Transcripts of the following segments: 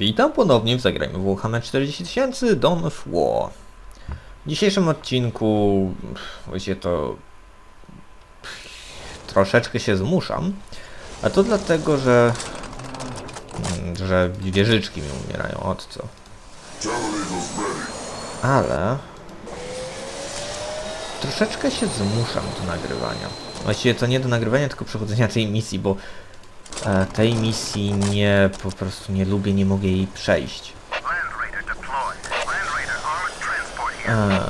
Witam ponownie w Zagrajmy w Warhammer 40 tysięcy Dawn of War. W dzisiejszym odcinku, właściwie to troszeczkę się zmuszam, a to dlatego, że że wieżyczki mi umierają, od co. Ale troszeczkę się zmuszam do nagrywania. Właściwie to nie do nagrywania, tylko przechodzenia tej misji, bo tej misji nie, po prostu nie lubię, nie mogę jej przejść. E,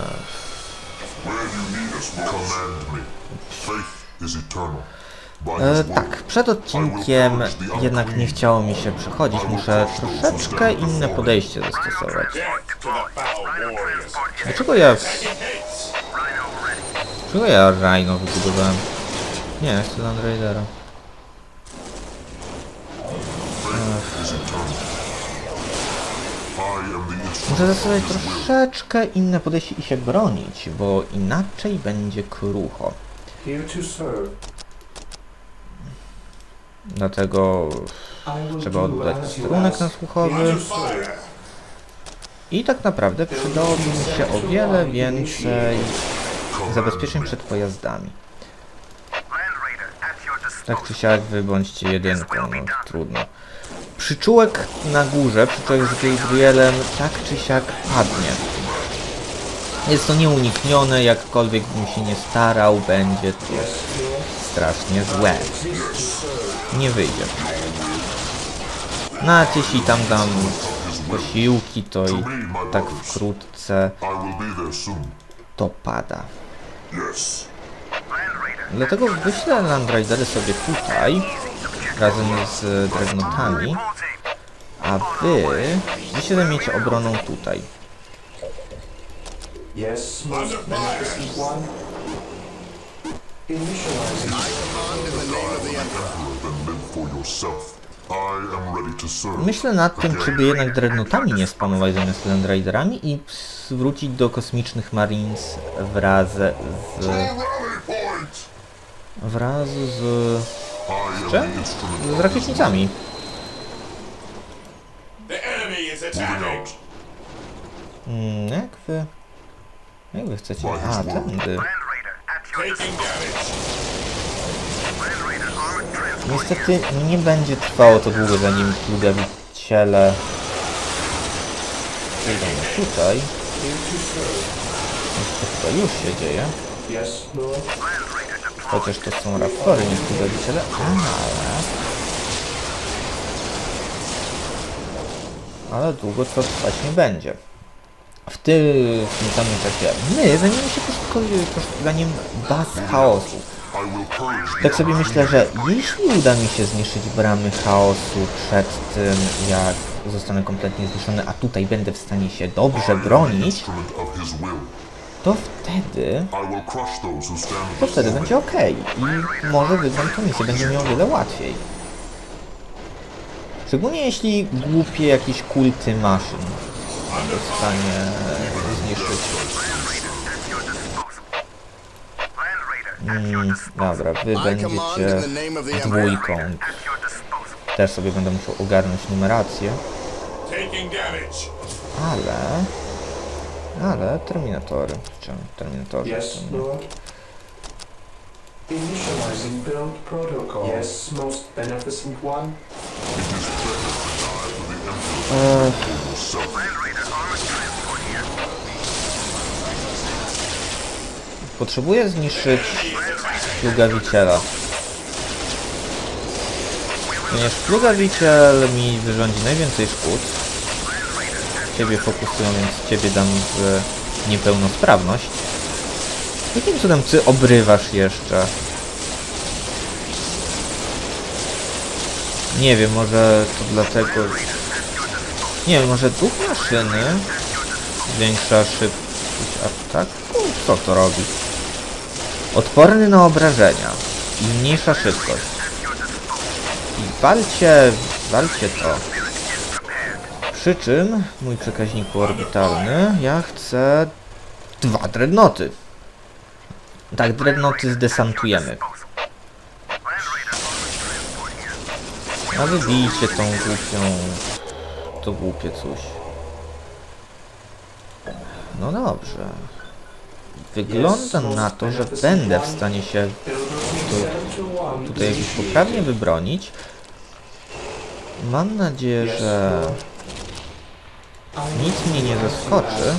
e, tak, przed odcinkiem jednak nie chciało mi się przechodzić, muszę troszeczkę inne podejście zastosować. Dlaczego ja, dlaczego ja Rhino wybudowałem? Nie, chcę Land Raidera. Muszę zastosować troszeczkę inne podejście i się bronić, bo inaczej będzie krucho. Dlatego trzeba oddać. Here to serve. I tak naprawdę przydałoby mi się o wiele więcej zabezpieczeń przed pojazdami. Tak czy siak wy bądźcie jedynką, no trudno. Przyczółek na górze, przyczółek z Gabrielem, tak czy siak padnie. Jest to nieuniknione, jakkolwiek bym się nie starał, będzie to strasznie złe. Nie wyjdzie. Nawet jeśli tam dam posiłki, to i tak wkrótce to pada. Dlatego wyślę Land Raidery sobie tutaj, razem z Dreadnoughtami, a wy, się zajmiecie obroną tutaj. Yes, most one. Initializing. Myślę nad tym, czy by jednak Dreadnoughtami nie spamować zamiast Land Raiderami i wrócić do kosmicznych Marines wraz z... Wraz z... Z of his rakietnicami. The enemy is Moving attacking. out. Mm, jak wy... Jak wy chcecie? A, tędy. Niestety nie będzie trwało to długo, zanim plugawiciele przyjdą tutaj. Już się dzieje. Chociaż to są raptory, nie plugawiciele, ale... Ale długo to trwać nie będzie. W tym, w tym samym czasie my zajmiemy się poszukiwaniem- baz chaosu. Tak sobie myślę, że jeśli uda mi się zniszczyć bramy chaosu przed tym, jak zostanę kompletnie zniszczony, a tutaj będę w stanie się dobrze bronić, to wtedy, to wtedy będzie ok i może wygram tę misję, będzie mi o wiele łatwiej. Szczególnie jeśli głupie jakieś kulty maszyn będę w stanie zniszczyć. Mm, dobra, wy będziecie dwójką. Też sobie będę musiał ogarnąć numerację. Ale... Ale Terminatory. Czemu Terminatorzy? Yes. Lord. Initializing build protocol. Yes, most beneficent one. Eee, potrzebuję zniszczyć plugawiciela. Ponieważ plugawiciel mi wyrządzi najwięcej szkód. Ciebie fokusują, więc ciebie dam w niepełnosprawność. Jakim cudem ty obrywasz jeszcze? Nie wiem, może to dlatego... Nie wiem, może duch maszyny zwiększa szybkość ataku? Co to robi? Odporny na obrażenia i mniejsza szybkość. I walcie, walcie to. Przy czym, mój przekaźniku orbitalny, ja chcę dwa dreadnoty. Tak, dreadnoty zdesantujemy. A wybijcie tą głupią to głupie coś. No dobrze. Wygląda na to, że będę w stanie się 721 tutaj jakoś poprawnie wybronić. Mam nadzieję, że nic mnie nie zaskoczy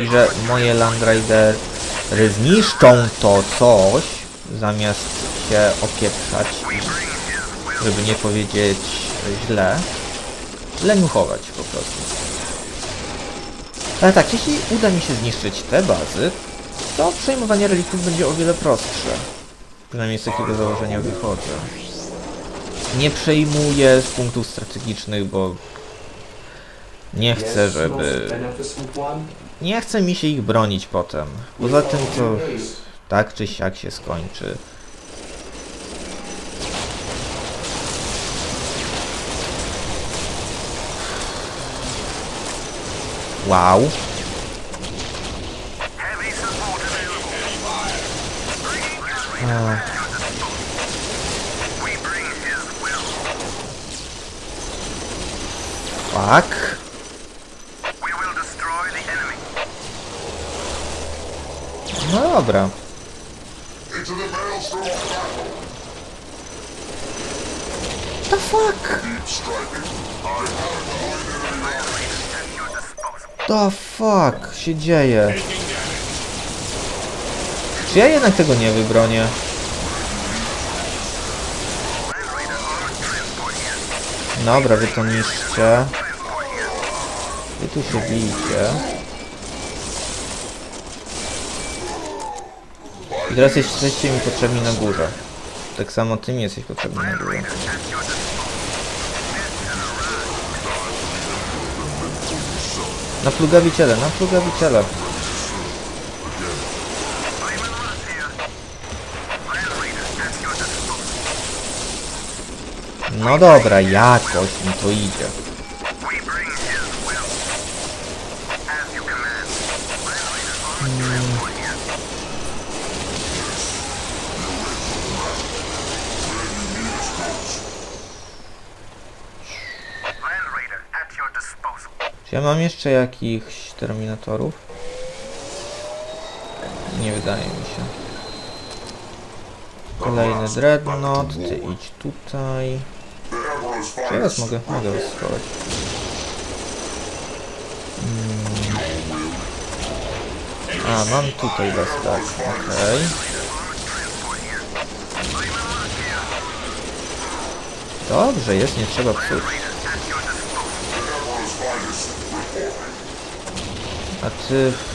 i że moje Land Raidery zniszczą to coś, zamiast się opieprzać i, żeby nie powiedzieć źle, leniuchować po prostu. Ale tak, jeśli uda mi się zniszczyć te bazy, to przejmowanie reliktów będzie o wiele prostsze. Przynajmniej z takiego założenia wychodzę. Nie przejmuję z punktów strategicznych, bo nie chcę, żeby... Nie chce mi się ich bronić potem. Poza tym to tak czy siak się skończy. Wow. Heavy support available. A, We bring his will. fuck. We will destroy the enemy. No dobra. The fuck? The fuck się dzieje? Czy ja jednak tego nie wybronię? Dobra, wy to here. Wy tu się bijcie. I teraz jesteście mi potrzebni na górze. Tak samo ty mi jesteś potrzebny na górze. Na plugawiciele, na plugawiciele. No dobra, jakoś mi to idzie. Czy ja mam jeszcze jakichś terminatorów? Nie wydaje mi się. Kolejny dreadnought, ty idź tutaj. Czy finest. mogę, mogę was schować? Mm. A, mam tutaj was, tak, okej. Dobrze, jest, nie trzeba psuć. The Emperor's finest. Reporting. A ty... A moment of laxity spawns a lifetime of heresy. None shall survive.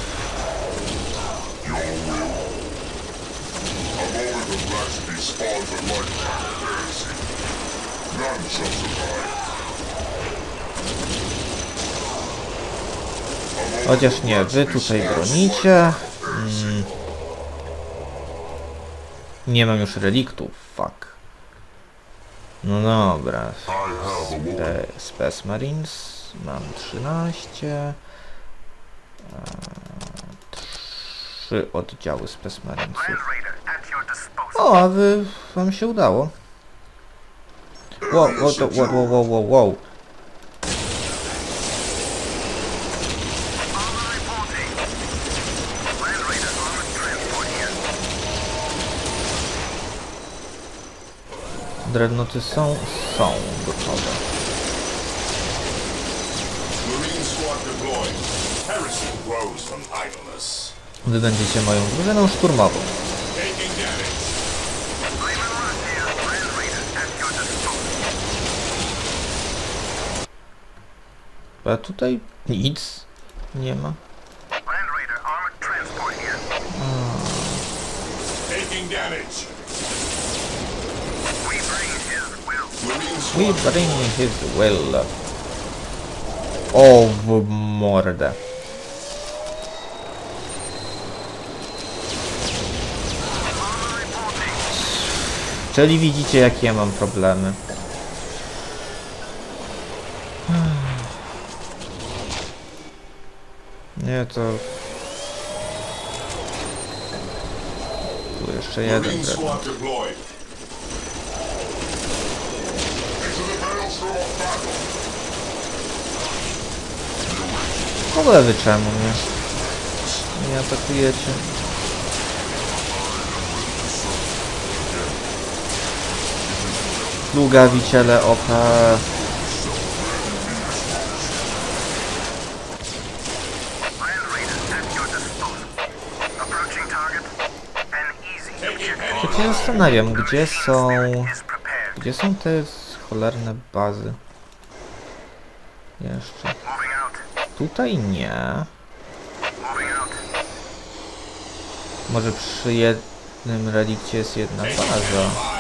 Chociaż nie, wy tutaj bronicie. Mm. Nie mam już reliktów, fuck. No dobra. Space Marines. Mam 13. Trzy oddziały Space Marinesów. Land Raider at your disposal. O, a wy... wam się udało. Wow, wow, to, wow, wow, wow, wow, wow. Dreadnoty są, są gotowe. Wy będziecie moją drużyną szturmową. A tutaj nic nie ma. We bring his will. O, w mordę. Czyli widzicie jakie ja mam problemy. Nie, to... Tu jeszcze jeden. W ogóle wy czemu mnie nie atakujecie? Easy objective. Tak się zastanawiam, gdzie są... Gdzie są te cholerne bazy? Jeszcze. Tutaj nie. Może przy jednym relikcie jest jedna baza.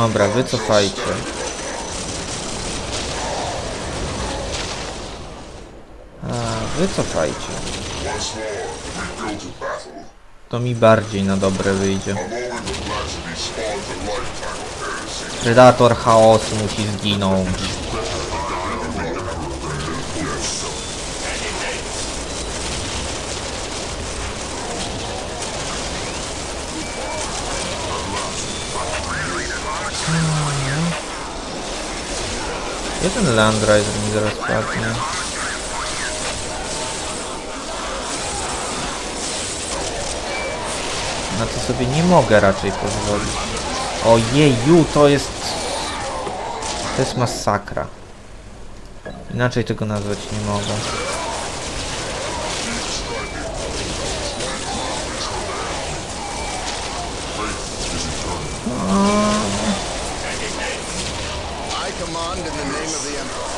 Dobra, wycofajcie. A, wycofajcie. To mi bardziej na dobre wyjdzie. Predator chaosu musi zginąć. Jeden Land Rider mi zaraz padnie. Na to sobie nie mogę raczej pozwolić. Ojeju, to jest... To jest masakra. Inaczej tego nazwać nie mogę. I command in the name of the Emperor.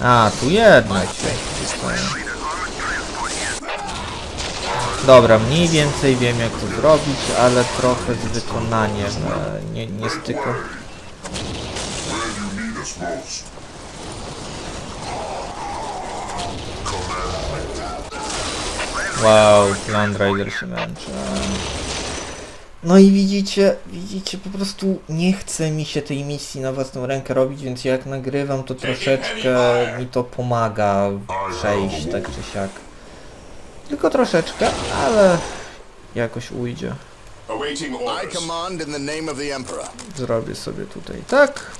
A, tu jednak się. Here. Dobra, mniej więcej wiem jak to zrobić, ale trochę z wykonaniem e, nie, nie most. Wow, Land Rider się męczy. No i widzicie, widzicie, po prostu nie chce mi się tej misji na własną rękę robić, więc jak nagrywam to troszeczkę mi to pomaga przejść tak czy siak. Tylko troszeczkę, ale jakoś ujdzie. Zrobię sobie tutaj tak.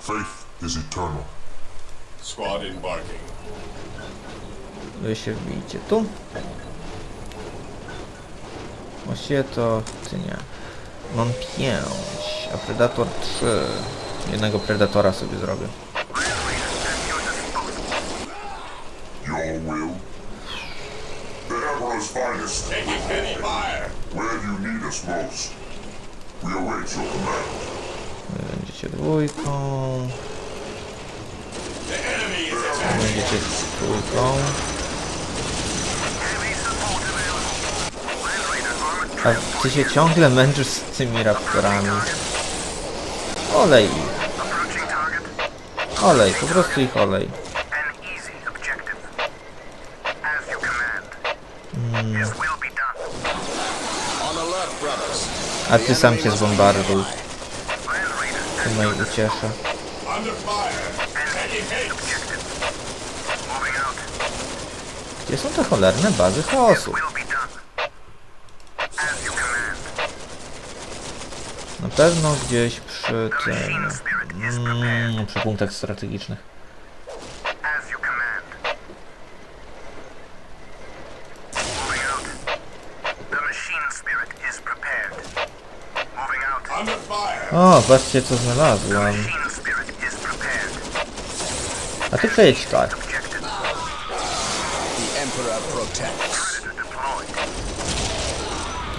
Faith is eternal. Squad embarking. Wy się wbijcie tu. Właściwie to ty nie. Mam 5, a Predator 3. Jednego Predatora sobie zrobię. Your will. The Emperor's A ty się ciągle męczysz z tymi raptorami. Olej ich. Olej, po prostu ich olej. Brothers. A ty sam się zbombarduj. Objective. Moving out. Gdzie są te cholerne bazy chaosu? Will be done. As you command. Na pewno gdzieś przy tym... Mm, przy punktach strategicznych. O, patrzcie co znalazłem. A ty przejedź tak.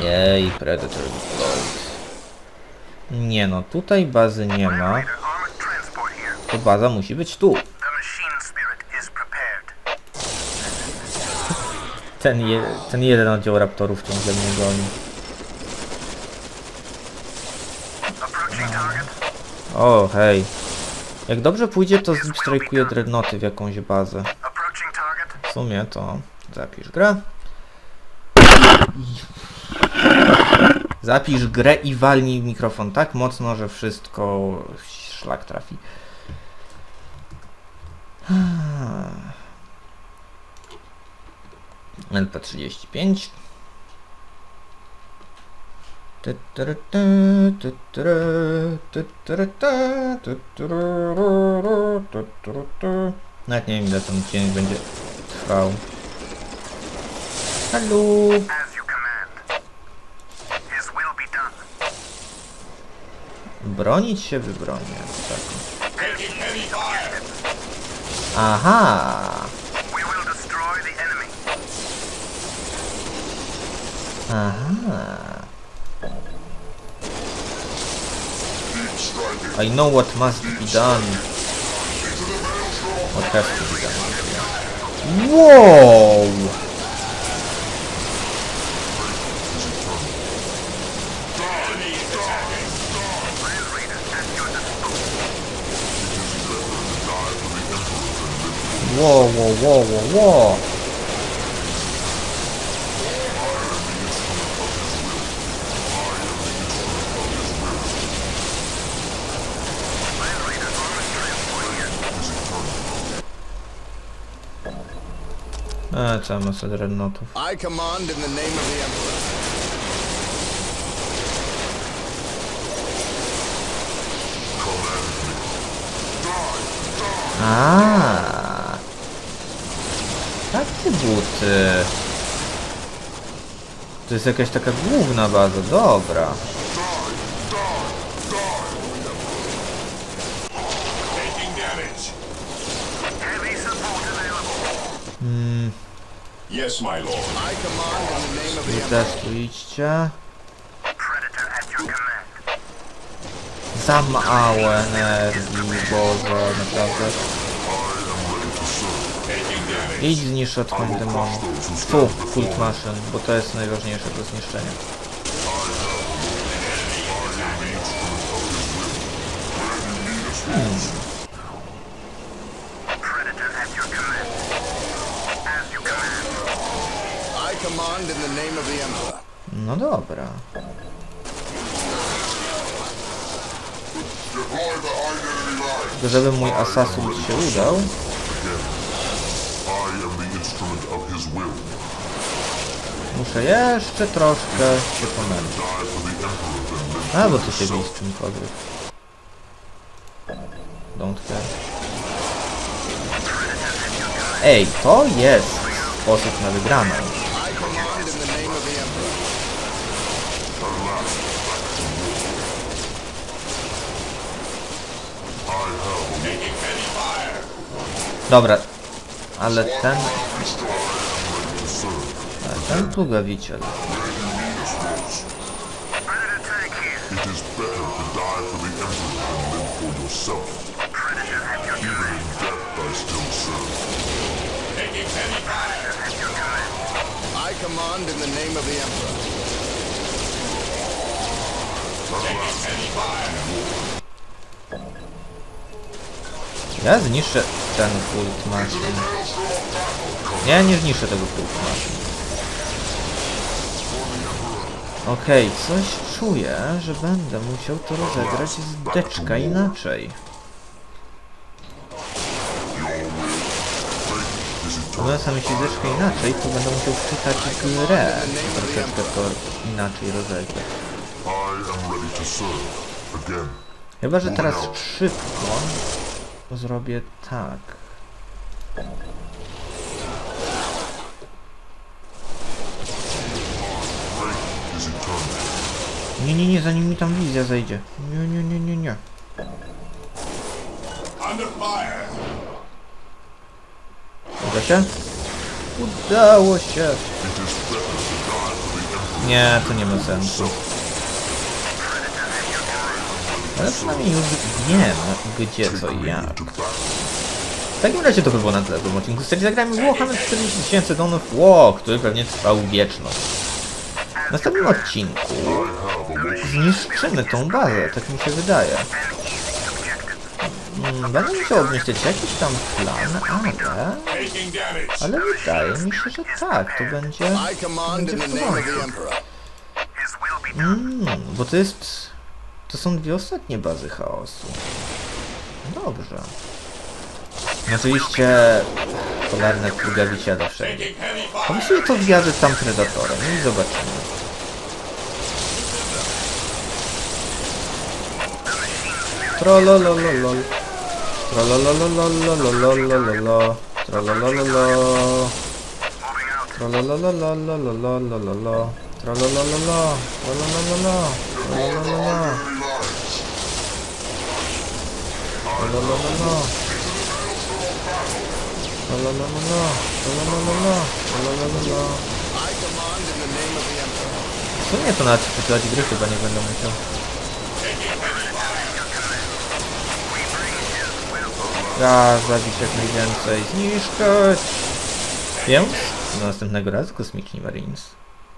Jej, Predator deployed. Nie no, tutaj bazy nie ma. To baza musi być tu. Ten, je, ten jeden oddział raptorów ciągle mnie goni. O, hej. Jak dobrze pójdzie, to strajkuje dreadnoty w jakąś bazę. W sumie to zapisz grę. Zapisz grę i walnij w mikrofon tak mocno, że wszystko szlak trafi. LP35 Nawet nie wiem ile ten odcinek będzie trwał. Halo! As you command. His will be done. Bronić się wybronię. Tak. Aha! Aha! I know what must be done. What has to be done. Wow! Wow, wow, wow, wow, wow! Land Raider's armored transport here. E, cała masa dreadnoughtów. I command in the name of the Emperor. A, Takie buty. To jest jakaś taka główna baza, dobra. Taking damage. Heavy support available. Mm, Yes, my lord. I command in the name of the Emperor. Za mało energii, Boże, naprawdę. Idź zniszcz otchłań demonu. Fu, kult maszyn, bo to jest najważniejsze do zniszczenia. Emperor. No dobra. Żeby mój asasun się udał, muszę jeszcze troszkę się pomęczyć. A, bo ty się bij z czymkolwiek. Don't care. Ej, to jest sposób na wygraną. Dobra, ale ten... Tam długa wieczór. I command in the name of the Emperor. Ja zniszczę ten kult maszyn. Ja nie zniszczę tego kult maszyn. Okej, coś czuję, że będę musiał to rozegrać z deczka inaczej. Mówiąc na myśli deczka inaczej, to będę musiał czytać grę. Troszeczkę to inaczej rozegrać. Chyba, że teraz szybko zrobię tak. Nie, nie, nie, zanim mi tam wizja zejdzie. Nie, nie, nie, nie, nie. Uda się? Udało się! Nie, to nie ma sensu. Ale przynajmniej już wiem, gdzie co i jak. W takim razie to by było na tyle w tym odcinku. Serii zagrajmy w Warhammer 40 tysięcy donów WoW, który pewnie trwał wieczność. W następnym odcinku zniszczymy tą bazę, tak mi się wydaje. Mm, Będę musiał obmyśleć jakiś tam plan, ale... Ale wydaje mi się, że tak, to będzie... Be Mm, bo to jest... To są dwie ostatnie bazy chaosu. Dobrze. Oczywiście polarne plugawiciele wszędzie. A właściwie to wjadę tam Predatorem i zobaczymy. 트랄랄랄랄랄 트랄랄랄랄랄랄랄랄랄라 트랄랄랄랄라 트랄랄랄랄랄랄랄랄라 트랄랄랄랄라 랄랄랄랄라 랄랄랄라 랄랄랄랄라 랄랄랄랄라 랄랄랄랄라 랄랄랄랄라 W sumie to nawet być dla gry chyba nie będą musiał. Ja zabić jak najwięcej, zniszczyć! Więc do następnego razu Kosmiczni Marines.